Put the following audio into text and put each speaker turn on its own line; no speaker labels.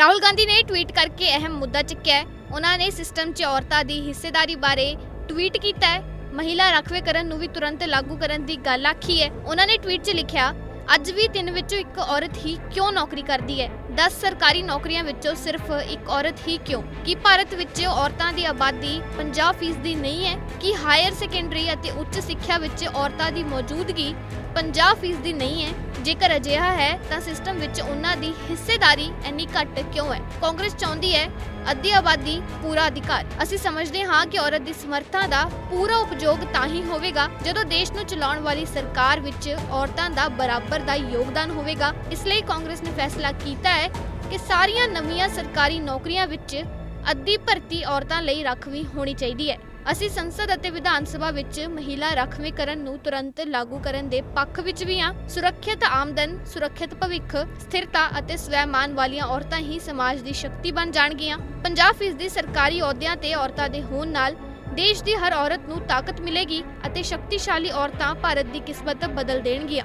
ਰਾਹੁਲ ਗਾਂਧੀ ਨੇ ਟਵੀਟ ਕਰਕੇ ਅਹਿਮ ਮੁੱਦਾ ਚੱਕਿਆ ਉਹਨਾਂ ਨੇ ਸਿਸਟਮ 'ਚ ਔਰਤਾਂ ਦੀ ਹਿੱਸੇਦਾਰੀ ਬਾਰੇ ਟਵੀਟ ਕੀਤਾ ਹੈ। ਮਹਿਲਾ ਰਾਖਵੇਂਕਰਨ ਨੂੰ ਵੀ ਤੁਰੰਤ ਲਾਗੂ ਕਰਨ ਦੀ ਗੱਲ ਆਖੀ ਹੈ। ਉਹਨਾਂ ਨੇ ਟਵੀਟ 'ਚ ਲਿਖਿਆ, ਅੱਜ ਵੀ ਤਿੰਨ ਵਿੱਚੋਂ ਇੱਕ ਔਰਤ ਹੀ ਕਿਉਂ ਨੌਕਰੀ ਕਰਦੀ ਹੈ? 10 ਸਰਕਾਰੀ ਨੌਕਰੀਆਂ ਵਿੱਚੋਂ ਸਿਰਫ ਇੱਕ ਔਰਤ ਹੀ ਕਿਉਂ? ਕੀ ਭਾਰਤ ਵਿੱਚ ਔਰਤਾਂ ਦੀ ਆਬਾਦੀ 50% ਦੀ ਨਹੀਂ ਹੈ? ਕਿ ਹਾਇਰ ਸੈਕੰਡਰੀ ਅਤੇ ਉੱਚ ਸਿੱਖਿਆ ਵਿੱਚ ਔਰਤਾਂ ਦੀ ਮੌਜੂਦਗੀ 50% ਦੀ ਨਹੀਂ ਹੈ? ਜੇਕਰ ਅਜਿਹਾ ਹੈ, ਤਾਂ ਸਿਸਟਮ ਵਿੱਚ ਉਹਨਾਂ ਦੀ ਹਿੱਸੇਦਾਰੀ ਇੰਨੀ ਘੱਟ ਕਿਉਂ ਹੈ? ਕਾਂਗਰਸ ਚਾਹੁੰਦੀ ਹੈ ਅੱਧੀ ਆਬਾਦੀ, ਪੂਰਾ ਅਧਿਕਾਰ। ਅਸੀਂ ਸਮਝਦੇ ਹਾਂ ਕਿ ਔਰਤ ਦੀ ਸਮਰੱਥਾ ਦਾ ਪੂਰਾ ਉਪਯੋਗ ਤਾਂ ਹੀ ਹੋਵੇਗਾ ਜਦੋਂ ਦੇਸ਼ ਨੂੰ ਚਲਾਉਣ ਵਾਲੀ ਸਰਕਾਰ ਵਿੱਚ ਔਰਤਾਂ ਦਾ ਬਰਾਬਰ ਦਾ ਯੋਗਦਾਨ ਹੋਵੇਗਾ। ਇਸ ਲਈ ਕਾਂਗਰਸ ਨੇ ਫੈਸਲਾ ਕੀਤਾ ਹੈ ਕਿ ਸਾਰੀਆਂ ਨਵੀਆਂ ਸਰਕਾਰੀ ਨੌਕਰੀਆਂ ਵਿੱਚ ਅੱਧੀ ਭਰਤੀ ਔਰਤਾਂ ਲਈ ਰਾਖਵੀਂ ਹੋਣੀ ਚਾਹੀਦੀ ਹੈ। ਅਸੀਂ ਸੰਸਦ ਅਤੇ ਵਿਧਾਨ ਸਭਾ ਵਿੱਚ ਮਹਿਲਾ ਰਾਖਵੀਂਕਰਨ ਨੂੰ ਤੁਰੰਤ ਲਾਗੂ ਕਰਨ ਦੇ ਪੱਖ ਵਿੱਚ ਵੀ ਹਾਂ। ਸੁਰੱਖਿਅਤ ਆਮਦਨ, ਸੁਰੱਖਿਅਤ ਭਵਿੱਖ, ਸਥਿਰਤਾ ਅਤੇ ਸਵੈਮਾਨ ਵਾਲੀਆਂ ਔਰਤਾਂ ਹੀ ਸਮਾਜ ਦੀ ਸ਼ਕਤੀ ਬਣ ਜਾਣਗੀਆਂ। 50% ਦੀ ਸਰਕਾਰੀ ਅਹੁਦਿਆਂ ਤੇ ਔਰਤਾਂ ਦੇ ਹੋਣ ਨਾਲ ਦੇਸ਼ ਦੀ ਹਰ ਔਰਤ ਨੂੰ ਤਾਕਤ ਮਿਲੇਗੀ ਅਤੇ ਸ਼ਕਤੀਸ਼ਾਲੀ ਔਰਤਾਂ ਭਾਰਤ ਦੀ ਕਿਸਮਤ ਬਦਲ ਦੇਣਗੀਆਂ।